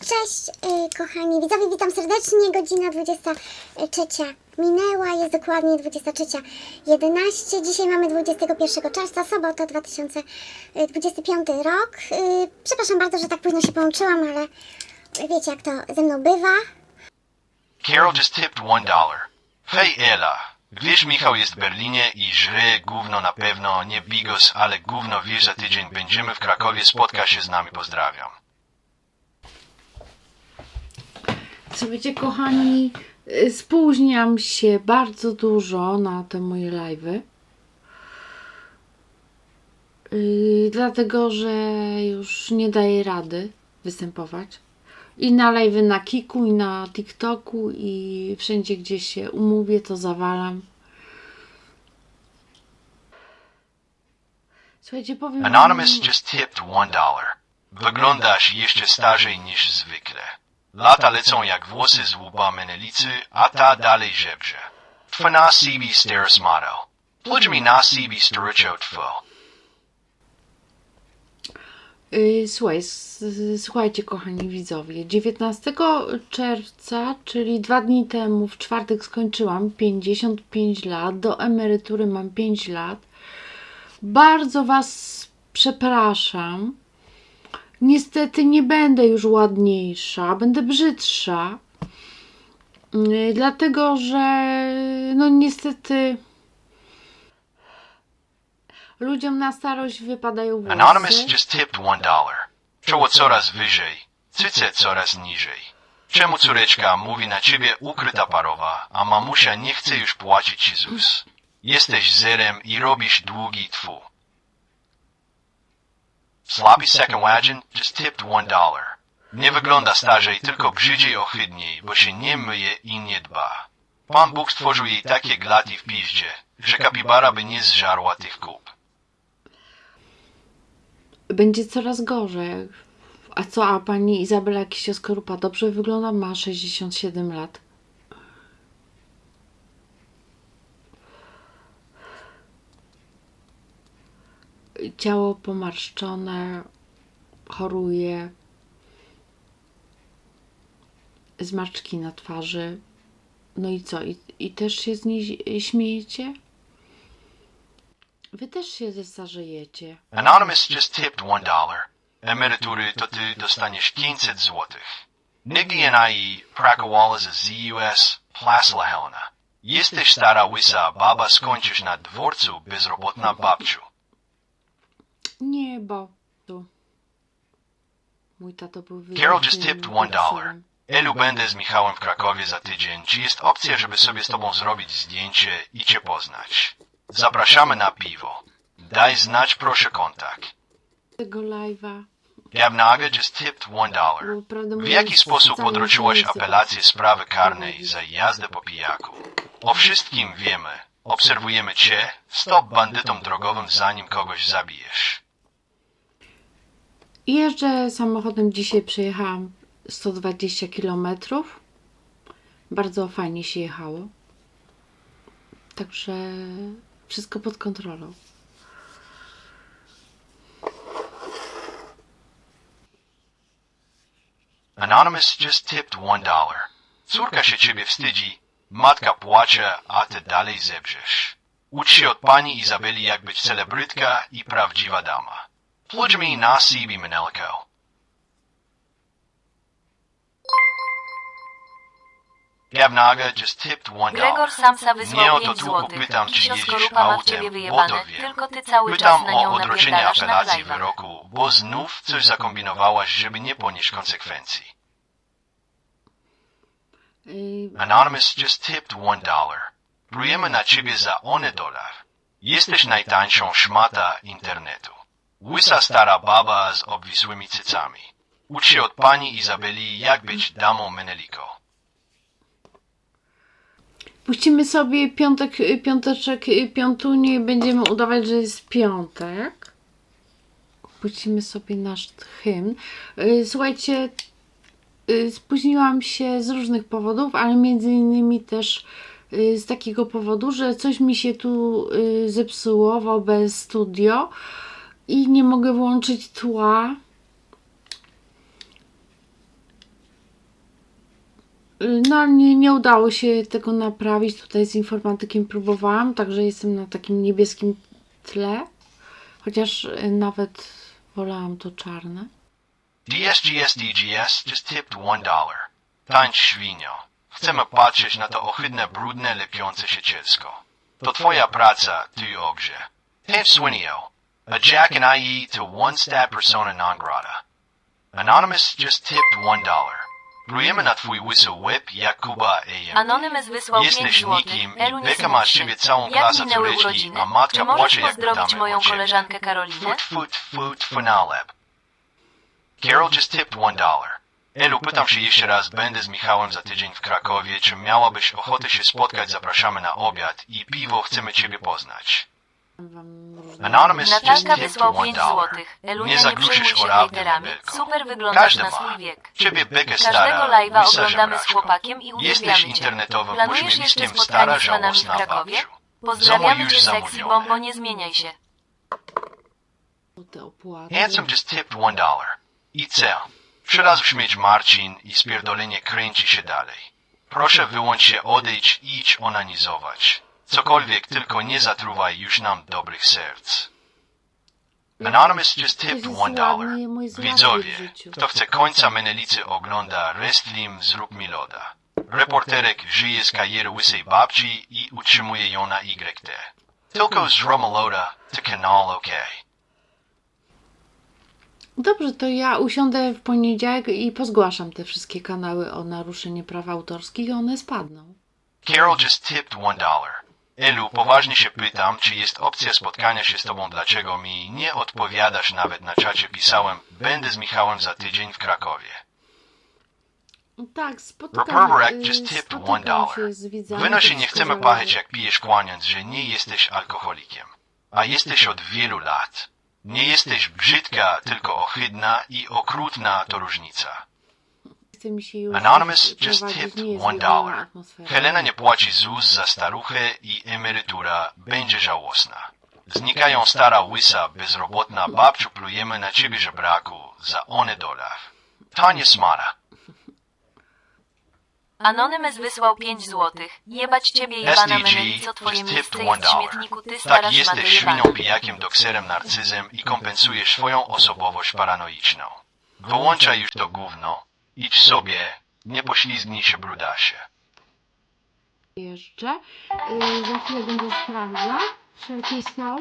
Cześć y, kochani widzowie, witam serdecznie. Godzina 23 minęła, jest dokładnie 23.11. Dzisiaj mamy 21 czerwca, sobota 2025 rok. Y, Przepraszam bardzo, że tak późno się połączyłam, ale wiecie jak to ze mną bywa. Carol just tipped one dollar. Hej Ela, wiesz Michał jest w Berlinie i żre gówno na pewno, nie bigos, ale gówno wiesz za tydzień będziemy w Krakowie, spotka się z nami, pozdrawiam. Słuchajcie, kochani, y, spóźniam się bardzo dużo na te moje live'y. Yy, dlatego, że już nie daję rady występować. I na live'y na Kiku, i na TikToku, i wszędzie, gdzie się umówię, to zawalam. Słuchajcie, powiem Anonymous just tipped one dollar. Wyglądasz jeszcze starzej niż zwykle. Lata lecą jak włosy z łuba menelicy, a ta dalej żebrze. Twa CB stairs motto. Pludź mi na CB strycio two. Yy, Słuchaj, słuchajcie, kochani widzowie. 19 czerwca, czyli dwa dni temu, w czwartek skończyłam 55 lat. Do emerytury mam 5 lat. Bardzo Was przepraszam. Niestety nie będę już ładniejsza, będę brzydsza. Yy, Dlatego, że no niestety ludziom na starość wypadają włosy. Anonymous just tipped one dollar. Czoło coraz wyżej, cyce coraz niżej. Czemu córeczka mówi na ciebie ukryta parowa, a mamusia nie chce już płacić ci ZUS? Jesteś zerem i robisz długi twu. Sloppy second wagon just tipped one dollar. Nie wygląda starzej, tylko brzydziej ohydniej, bo się nie myje i nie dba. Pan Bóg stworzył jej takie glati w piździe, że kapibara by nie zżarła tych kup. będzie coraz gorzej. A co, a pani Izabela Kisioskorupa dobrze wygląda? Ma 67 lat. Ciało pomarszczone, choruje, zmarszczki na twarzy. No i co? I, i też się z niej śmiejecie? Wy też się zestarzejecie. Anonymous just tipped one dollar. Emerytury to ty dostaniesz 500 złotych. Nigdy NIE Prakowala z ZUS Plasla Helena. Jesteś stara łysa baba, skończysz na dworcu bezrobotna babciu. Nie, bo tu. Mój tato był Carol just wyjątkowym tipped one dollar. Elu będę z Michałem w Krakowie za tydzień. Czy jest opcja, żeby sobie z tobą zrobić zdjęcie i cię poznać? Zapraszamy na piwo. Daj znać proszę kontakt. Tego live'a. Gabnaga just tipped one dollar. Bo prawdę W mówiąc, jaki sposób specjalnie odroczyłaś apelację sprawy karnej za jazdę po pijaku? O wszystkim wiemy. Obserwujemy cię. Stop bandytom drogowym zanim kogoś zabijesz. Jeżdżę samochodem, dzisiaj przejechałam 120 km. Bardzo fajnie się jechało. Także wszystko pod kontrolą. Anonymous just tipped one dollar. Córka się ciebie wstydzi, matka płacze, a ty dalej zebrzesz. Ucz się od pani Izabeli jak być celebrytka i prawdziwa dama. Pludź mi na CB Manelko. Gabnaga just tipped one dollar. Gregor Samsa Nie wysłał o to 5 tylko złotych. pytam, czy Kisio jeździsz Skorupa ma w autem, bo wyjebane. to wiem. Tylko ty cały Pytam nią o odroczenie napierdalasz na apelacji wyroku, bo znów coś zakombinowałaś, żeby nie ponieść konsekwencji. Anonymous just tipped one dollar. Prujemy na ciebie za one dolar. Jesteś najtańszą szmata internetu. Łysa stara baba z obwisłymi cycami. Ucz się od pani Izabeli, jak być damą Meneliko. Puścimy sobie piątek, y, piąteczek, y, piątunię i będziemy udawać, że jest piątek. Puścimy sobie nasz hymn. Y, Słuchajcie, spóźniłam się z różnych powodów, ale między innymi też z takiego powodu, że coś mi się tu zepsuło w OBS Studio i nie mogę włączyć tła. No, nie, nie udało się tego naprawić. Tutaj z informatykiem próbowałam, także jestem na takim niebieskim tle. Chociaż y, nawet wolałam to czarne. DSGS DGS just tipped one dollar. Tańcz świnio. Chcemy patrzeć na to ohydne, brudne, lepiące się cielsko. To twoja praca, ty ogrze. Tańcz swinio. A jack and IE to one stat persona non grata. Anonymous just tipped one dollar. Plujemy na twój łysy łeb, Jakuba AM. Anonymous wysłał Jesteś 5 złotych. nikim i Elu nie beka ma z smuć się. ciebie całą klasę córeczki, a matka Czy możesz płacze, jak pozdrowić pytamy moją koleżankę Karolinę? Foot, foot, foot, finaleb. Carol just tipped one dollar. Elu, pytam się jeszcze raz, będę z Michałem za tydzień w Krakowie, czy miałabyś ochotę się spotkać, zapraszamy na obiad i piwo, chcemy ciebie poznać. Anonymous just Natalka tipped wysłał 5 dollar. złotych. Elunia Nie przejmuj się o rabdę, hejterami. Mebelko. Super wyglądasz Każdy na ma. swój wiek. Ciebie bekę Każdego stara, live'a oglądamy z chłopakiem i Jesteś uwielbiamy cię. internetowym Planujesz jeszcze spotkanie stara z fanami w żałosna Krakowie? babciu. Pozdrawiamy już cię sexy zamówione. bombo, nie zmieniaj się. Te opłaty. Handsome just tipped one dollar. I cel. Trzy razy śmieć Marcin i spierdolenie kręci się dalej. Proszę wyłącz się, odejdź, idź onanizować. Cokolwiek, tylko nie zatruwaj już nam dobrych serc. Anonymous just tipped one dollar. Widzowie, kto chce końca menelicy ogląda Wrestling zrób mi loda. Reporterek żyje z kariery łysej babci i utrzymuje ją na YT. Tylko z Romeloda to kanał OK. Dobrze, to ja usiądę w poniedziałek i pozgłaszam te wszystkie kanały o naruszenie praw autorskich i one spadną. Carol just tipped one dollar. Elu, poważnie się pytam, czy jest opcja spotkania się z tobą, dlaczego mi nie odpowiadasz nawet na czacie pisałem, będę z Michałem za tydzień w Krakowie. Tak, Perveract y, just tipped spotykam one dollar. się z widzami. Wynosi to nie chcemy pachać jak pijesz kłaniąc, że nie jesteś alkoholikiem. A jesteś od wielu lat. Nie jesteś brzydka, tylko ohydna i okrutna to różnica. Chce mi się już Anonymous just tipped one dollar. Helena nie płaci ZUS za staruchę i emerytura będzie żałosna. Znikają stara łysa, bezrobotna babciu, plujemy na ciebie żebraku za one dolar. Tanie smara. Anonymous wysłał 5 złotych. Jebać ciebie jebana SDG menelico, twoje just miejsce jest w śmietniku, ty stara Tak, szmato jesteś jebana. świnią pijakiem, dokserem, narcyzem i kompensujesz swoją osobowość paranoiczną. Wyłączaj już to gówno. Idź sobie, nie poślizgnij się brudasie. Jeszcze. Y, za chwilę będę sprawdzał, czy jakieś są.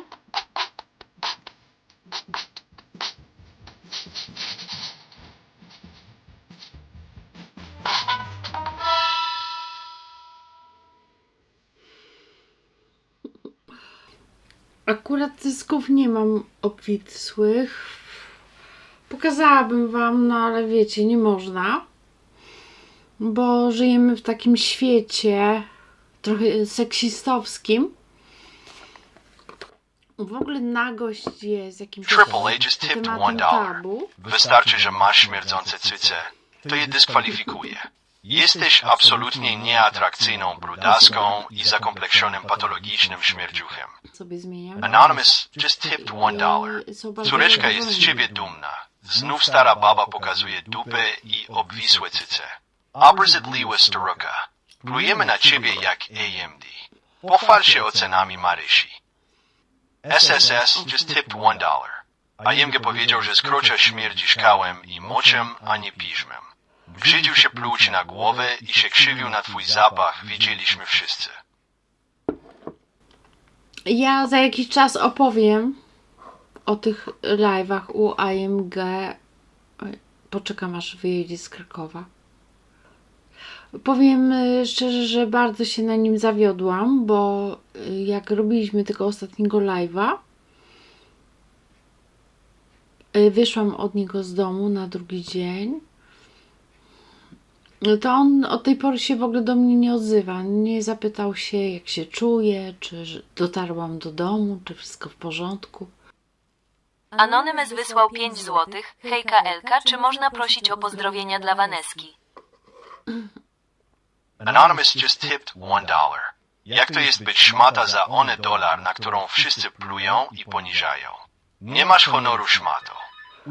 Akurat dysków nie mam obwisłych. Pokazałabym wam, no ale wiecie, nie można. Bo żyjemy w takim świecie trochę seksistowskim. W ogóle nagość jest jakimś Triple H just tipped one dollar. tabu. Wystarczy, że masz śmierdzące cyce. To je dyskwalifikuje. Jesteś absolutnie nieatrakcyjną brudaską i zakompleksionym patologicznym śmierdziuchem. Sobie zmieniam. Anonymous just tipped one dollar. I są bardzo Córeczka jest z zadowoleni. ciebie dumna. Znów stara baba pokazuje dupę i obwisłe cyce. Obrzydliwa staruka. Plujemy na ciebie jak AMD. Pochwal się ocenami Marysi. SSS just tipped one dollar. A Jemge powiedział, że skrocza śmierdzi szkałem i moczem, a nie piżmem. Brzydził się pluć na głowę i się krzywił na twój zapach, widzieliśmy wszyscy. Ja za jakiś czas opowiem o tych live'ach u AMG. Poczekam aż wyjedzie z Krakowa. Powiem y, szczerze, że bardzo się na nim zawiodłam, bo y, jak robiliśmy tego ostatniego live'a, y, wyszłam od niego z domu na drugi dzień. No to on od tej pory się w ogóle do mnie nie odzywa. Nie zapytał się, jak się czuję, czy dotarłam do domu, czy wszystko w porządku. Anonymous wysłał 5 złotych. Hejka Elka, czy można prosić o pozdrowienia dla Waneski? Anonymous just tipped one dollar. Jak to jest być szmata za one dolar, na którą wszyscy plują i poniżają? Nie masz honoru szmato.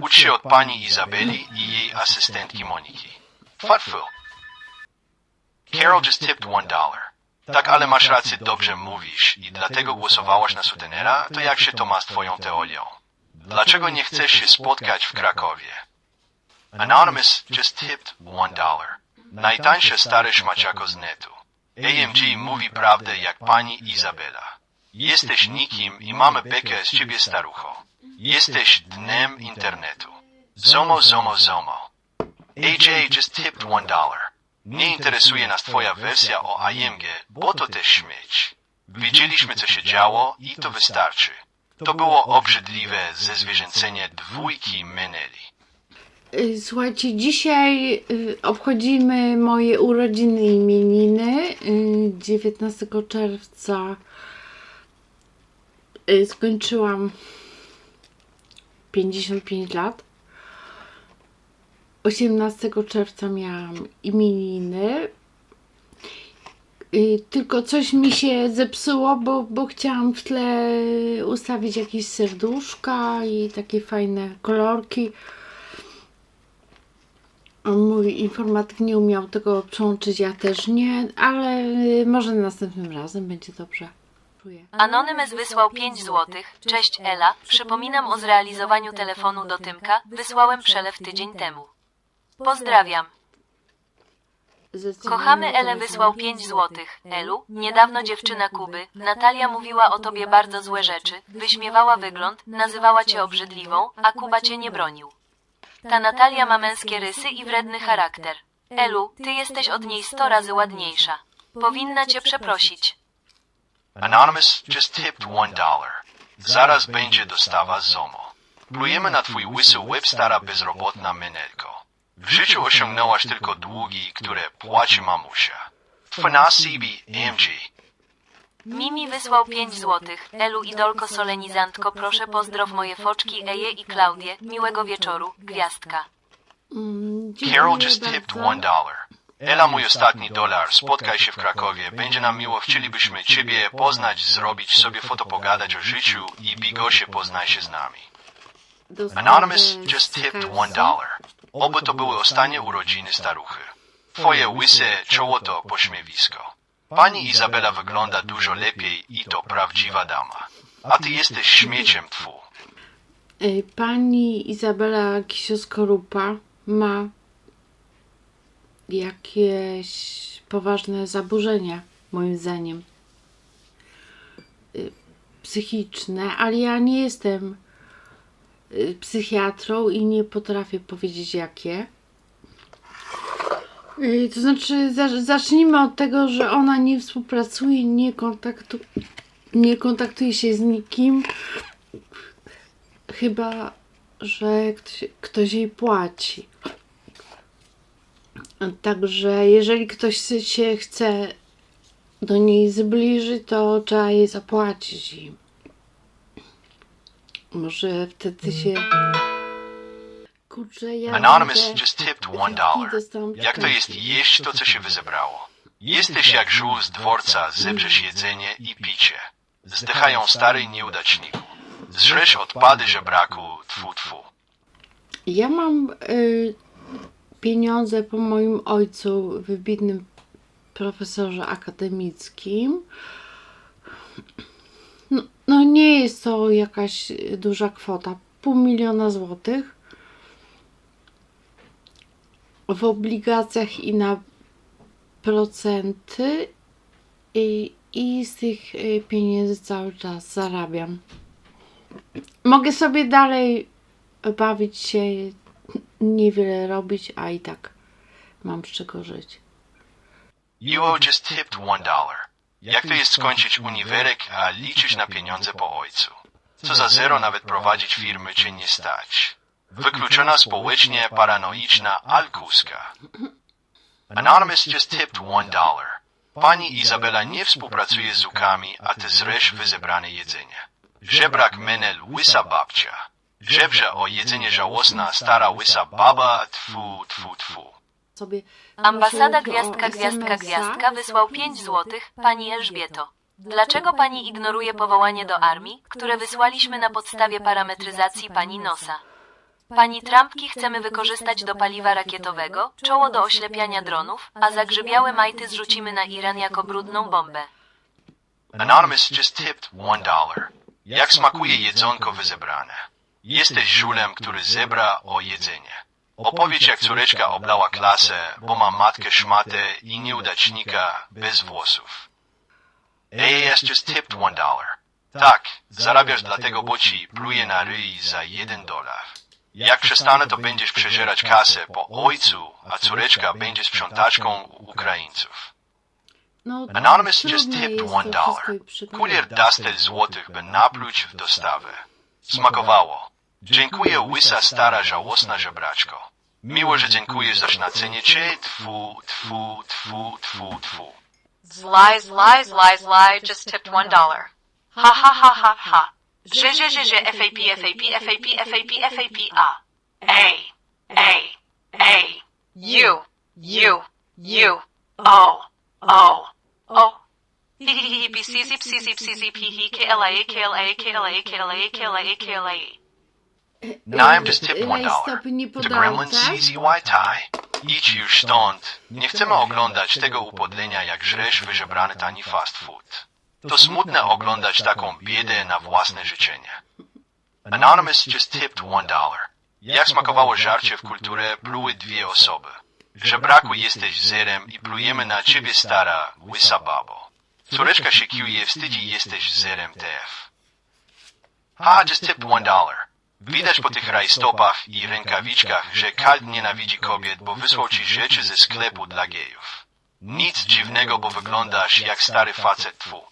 Ucz się od pani Izabeli i jej asystentki Moniki. Fatfu. Carol just tipped one dollar. Tak, ale masz rację, dobrze mówisz i dlatego głosowałaś na sutenera, to jak się to ma z twoją teorią? Dlaczego nie chcesz się spotkać w Krakowie? Anonymous just tipped one dollar. Najtańsze stare szmaciako z netu. AMG mówi prawdę jak pani Izabela. Jesteś nikim i mamy bekę z ciebie starucho. Jesteś dnem internetu. Zomo, zomo, zomo. AJ just tipped one dollar. Nie interesuje nas twoja wersja o AMG, bo to też śmieć. Widzieliśmy co się działo i to wystarczy. To było obrzydliwe zezwierzęcenie dwójki Meneli. Y, Słuchajcie, dzisiaj y, obchodzimy moje urodziny i imieniny. Y, 19 czerwca y, skończyłam 55 lat. 18 czerwca miałam imieniny. Y, Tylko coś mi się zepsuło, bo, bo chciałam w tle ustawić jakieś serduszka i takie fajne kolorki. Mój informatyk nie umiał tego przełączyć, ja też nie, ale y, może następnym razem będzie dobrze. Anonymous wysłał 5 złotych. Cześć Ela, przypominam o zrealizowaniu telefonu do Tymka. Wysłałem przelew tydzień temu. Pozdrawiam. Kochamy Elę telefon. wysłał 5 złotych. Elu, niedawno dziewczyna Kuby, Natalia mówiła o tobie bardzo złe rzeczy, wyśmiewała wygląd, nazywała cię obrzydliwą, a Kuba cię nie bronił. Ta Natalia ma męskie rysy i wredny charakter. Elu, ty jesteś od niej sto razy ładniejsza. Powinna cię przeprosić. Anonymous just tipped one dollar. Zaraz będzie dostawa ZOMO. Plujemy na twój łysy łeb stara bezrobotna Menelko. W życiu osiągnęłaś tylko długi, które płaci mamusia. Twana CB AMG. Mimi wysłał 5 złotych. Elu idolko solenizantko, proszę pozdrow moje foczki Eje i Klaudię. Miłego wieczoru. Gwiazdka. Mm, Carol just tipped one dollar. Ela, mój ostatni dolar, spotkaj się w Krakowie. Będzie nam miło, chcielibyśmy Ciebie poznać, zrobić sobie foto, pogadać o życiu i Bigosie poznaj się z nami. Anonymous just tipped one dollar. Oby to były ostatnie urodziny staruchy. Twoje łyse czoło to pośmiewisko. Pani Izabela wygląda dużo lepiej i to prawdziwa dama. A ty jesteś śmieciem twu. Y, Pani Izabela Kisio-Skorupa ma jakieś poważne zaburzenia, moim zdaniem. Y, Psychiczne, ale ja nie jestem psychiatrą i nie potrafię powiedzieć jakie. Y, To znaczy, za- zacznijmy od tego, że ona nie współpracuje, nie, kontaktu, nie kontaktuje się z nikim, Chyba, że ktoś, ktoś jej płaci. Także jeżeli ktoś się chce do niej zbliżyć, to trzeba jej zapłacić im. Może wtedy się. Kurczę, ja. Anonymous będę- just tipped one dollar. dostałam Jak to jest jeść to, co się wyzebrało? Jesteś jak żółw z dworca, zebrzesz jedzenie i picie. Zdychają stary nieudaczniku. Zrzesz odpady żebraku, tfu tfu. Ja mam y, pieniądze po moim ojcu, wybitnym profesorze akademickim. No, nie jest to jakaś duża kwota. Pół miliona złotych. W obligacjach i na procenty. I, i z tych y, pieniędzy cały czas zarabiam. Mogę sobie dalej bawić się, niewiele robić, a i tak mam z czego żyć. You just tipped one dollar. Jak to jest skończyć uniwerek, a liczyć na pieniądze po ojcu? Co za zero nawet prowadzić firmy cię nie stać. Wykluczona społecznie paranoiczna alkuska. Anonymous just tipped one dollar. Pani Izabela nie współpracuje z ukami, a ty zresz wyzebrane jedzenie. Żebrak menel łysa babcia. Żebrze o jedzenie żałosna stara łysa baba, tfu, tfu, tfu. Sobie Ambasada Gwiazdka Gwiazdka. Gwiazdka wysłał 5 złotych. Pani Elżbieto. Dlaczego pani ignoruje powołanie do armii, które wysłaliśmy na podstawie parametryzacji pani Nosa? Pani trampki chcemy wykorzystać do paliwa rakietowego, czoło do oślepiania dronów, a zagrzybiałe majty zrzucimy na Iran jako brudną bombę. Anonymous just tipped one dollar. Jak smakuje jedzonko wyzebrane? Jesteś żulem, który zebra o jedzenie. Opowiedz jak córeczka oblała klasę, bo ma matkę szmatę i nieudacznika bez włosów. AAS just tipped one dollar. Tak, zarabiasz dlatego, bo ci pluje na ryj za jeden dolar. Jak przestanę, to będziesz przeżerać kasę po ojcu, a córeczka będzie sprzątaczką Ukraińców. No, Anonymous just tipped one dollar. i przypadek. Kurier da 100 złotych, by napluć w dostawę. Smakowało. Dziękuję, łysa stara żałosna żebraczko. Miło, że dziękujesz za znacenie cię, tfu, tfu, tfu, tfu, tfu. Lies, lies, lies, lie, just tipped one dollar. Ha ha ha ha ha. J j j j FAP FAP FAP FAP FAP A. A. A. A. U. U. U. O. O. O. He he he B C Z C Z C Z P he K L A K L A K K L A. Naim just tipped one dollar. The Gremlin tak? CZY tie. Idź już stąd. Nie chcemy oglądać tego upodlenia, jak żresz wyżebrany tani fast food. To smutne oglądać taką biedę na własne życzenie. Anonymous just tipped one dollar. Jak smakowało żarcie w kulturę, pluły dwie osoby. Żebraku jesteś zerem i plujemy na ciebie stara, łysa babo. Córeczka się kiuje, wstydzi jesteś zerem TF. Ha, just tipped one dollar. Widać po tych rajstopach i rękawiczkach, że Kalt nienawidzi kobiet, bo wysłał ci rzeczy ze sklepu dla gejów. Nic dziwnego, bo wyglądasz jak stary facet twu.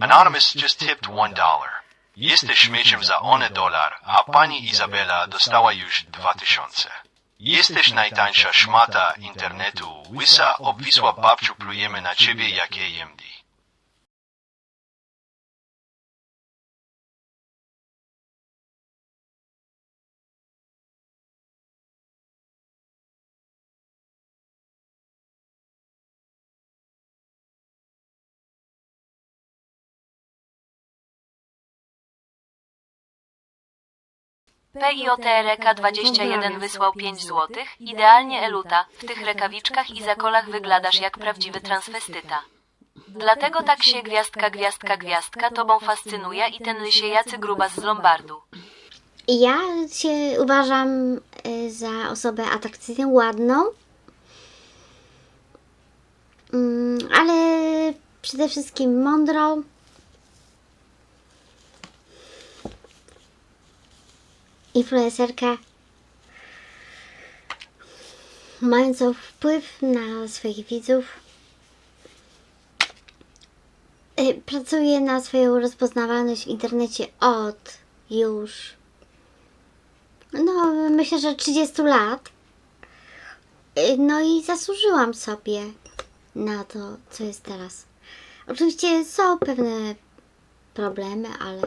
Anonymous just tipped one dollar. Jesteś śmieciem za one dolar, a pani Izabela dostała już dwa tysiące. Jesteś najtańsza szmata internetu, łysa obwisła babciu plujemy na ciebie jak AMD. PIOTRK 21 wysłał 5 złotych. Idealnie Eluta, w tych rękawiczkach i zakolach wyglądasz jak prawdziwy transwestyta. Dlatego tak się gwiazdka, gwiazdka, gwiazdka tobą fascynuje i ten lysie jacy grubas z Lombardu. Ja się uważam y, za osobę atrakcyjną, ładną, Mm, ale przede wszystkim mądrą. Influencerka mającą wpływ na swoich widzów. Y, Pracuję na swoją rozpoznawalność w internecie od już no myślę, że 30 lat. Y, No i zasłużyłam sobie na to, co jest teraz. Oczywiście są pewne problemy, ale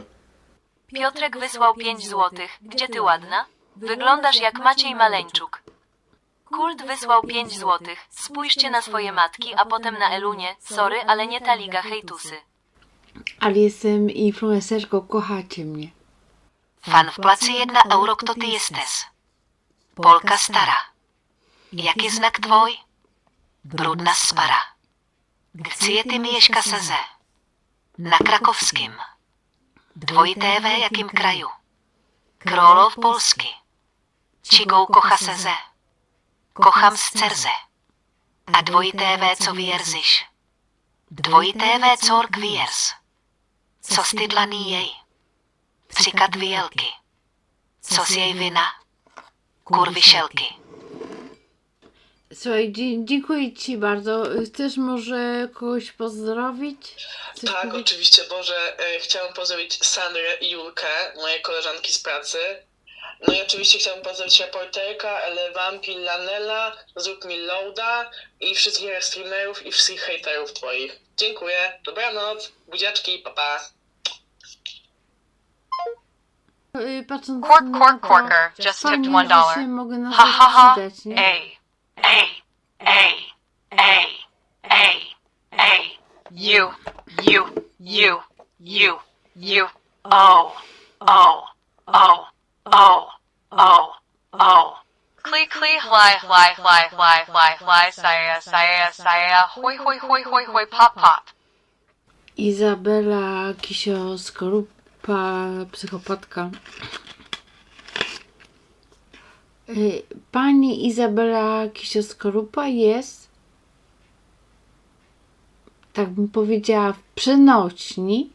Piotrek wysłał 5 złotych. Gdzie ty ładna? Wyglądasz jak Maciej Maleńczuk. Kult wysłał 5 złotych. Spójrzcie na swoje matki, a potem na Elunie. Sorry, ale nie ta liga hejtusy. Ale jestem influencerką, kochacie mnie. Fan wpłaci jedna euro, kto ty jesteś? Polka stara. Jaki znak twój? Brudna spara. Gdzie ty mieć kasę ze? Na krakowskim. Dvojité V jakým kraju? Králov Polsky. Čigou kocha seze. Kocham z cerze. A dvojité V co vierziš? Dvojité V cor kviers. Co stydlaný jej? Přikat vělky. Co z jej vina? Kurvišelky. Słuchaj, dziękuję Ci bardzo. Chcesz może kogoś pozdrowić? Coś Tak, powiedzieć? oczywiście, Boże, e, chciałem pozdrowić Sandrę i Julkę, moje koleżanki z pracy. No i oczywiście chciałem pozdrowić reporterka, Elewampi, Lanela, Zrób mi loada i wszystkich streamerów i wszystkich hejterów twoich. Dziękuję, dobranoc, buziaczki, pa pa. Y, Patrząc cork, to, corker, just tipped one dollar. Ha ha ha. A. A. A. A. A. U. U. U. U. U. O. O. O. O. Oh, oh. Kli kli hly hly hly hly hly hly saya saya saya hoi hoi hoi hoi hoi pop pop. Izabela Kisio Skorupa, psychopatka. Y, Pani Izabela Kisio Skorupa jest, tak bym powiedziała, w przenośni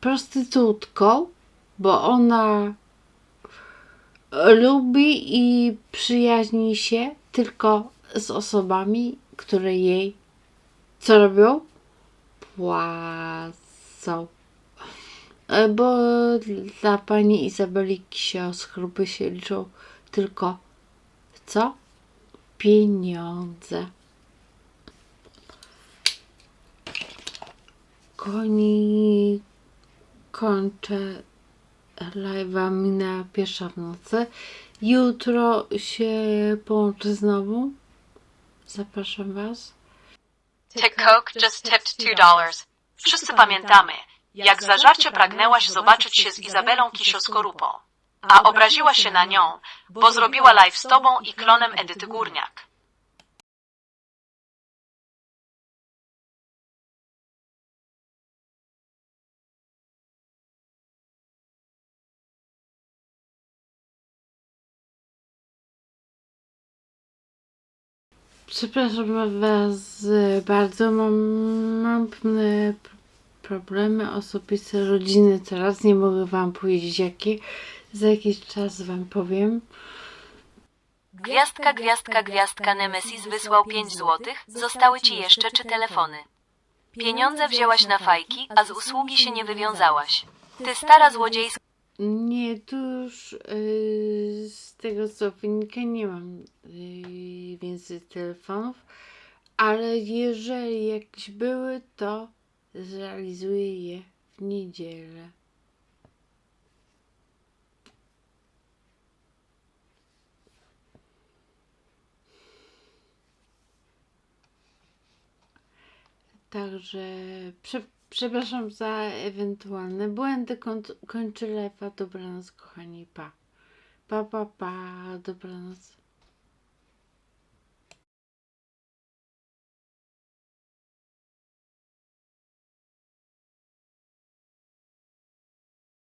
prostytutką, bo ona lubi i przyjaźni się tylko z osobami, które jej co robią? płacą. E, Bo dla pani Izabeli Kisio schrupy się liczą tylko co? Pieniądze. Koni kończę live'a minęła pierwsza w nocy. Jutro się połączę znowu. Zapraszam Was. Tick Coke just tipped two dollars. Wszyscy pamiętamy, jak zażarcie pragnęłaś zobaczyć się z Izabelą Kisioskorupą, a obraziłaś się na nią, bo zrobiła live z tobą i klonem Edyty Górniak. Przepraszam Was bardzo. Mam, mam pewne problemy osobiste, rodziny teraz. Nie mogę Wam powiedzieć jakie. Za jakiś czas Wam powiem. Gwiazdka, gwiazdka, gwiazdka Nemesis wysłał 5 złotych, zostały ci jeszcze trzy telefony. Pieniądze wzięłaś na fajki, a z usługi się nie wywiązałaś. Ty stara złodziejska. Nie, tu już yy, z tego co wynika nie mam yy, więcej telefonów, ale jeżeli jakieś były, to zrealizuję je w niedzielę. Także prze, przepraszam za ewentualne błędy. Koń, kończę lewa. Dobranoc, kochani. Pa. Pa, pa, pa. Dobranoc.